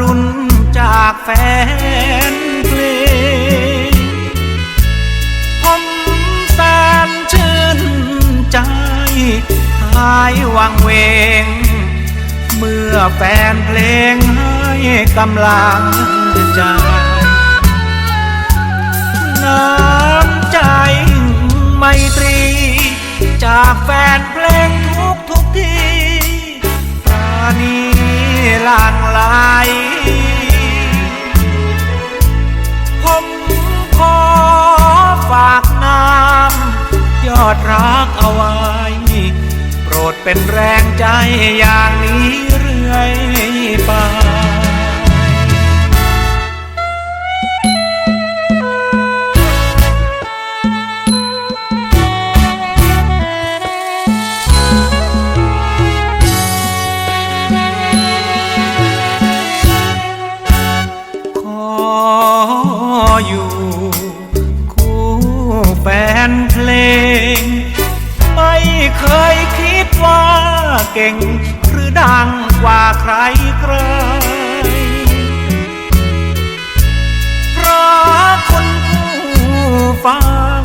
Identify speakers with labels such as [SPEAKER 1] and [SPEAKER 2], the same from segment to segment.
[SPEAKER 1] รุณจากแฟนเพลงผมแสนชื่นใจ หายวังเวง เมื่อแฟนเพลงให้กำลังใจน้ำใจไมตรี จากแฟนเพลงทุกทุกที่ ดรักเอาไว้ โปรดเป็นแรงใจอย่างนี้เรื่อยไปขออยู่ ก่ง หรือดังกว่าใครใครเพราะคนผู้ฟัง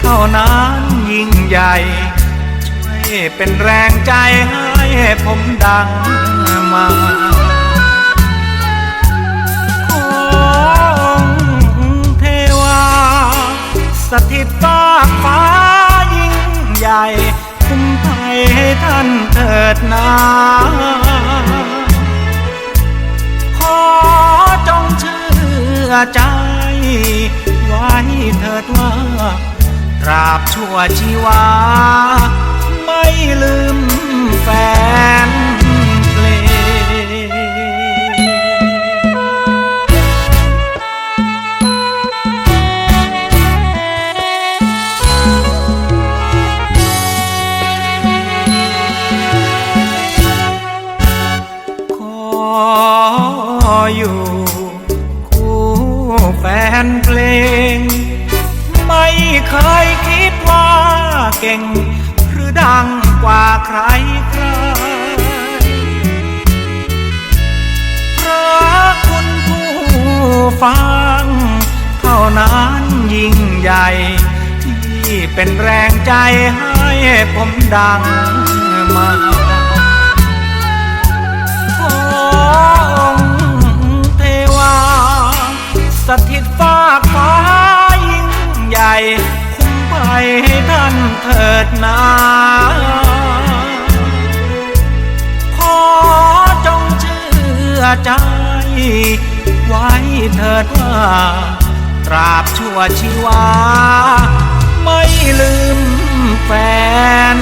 [SPEAKER 1] เท่านั้นยิ่งใหญ่ ช่วยเป็นแรงใจให้ผมดังมา ให้ท่านเถิดนาขอจงเชื่อใจ ไว้เถิดว่า ตราบชั่วชีวา ไม่ลืมแฟน แฟนเพลง ไม่เคยคิดว่าเก่ง หรือดังกว่าใครใครเพราะคุณผู้ฟัง เท่านั้นยิ่งใหญ่ ที่เป็นแรงใจให้ผมดังมา เถิดนาขอจงเชื่อใจ ไว้เถิดว่า ตราบชั่วชีวา ไม่ลืมแฟน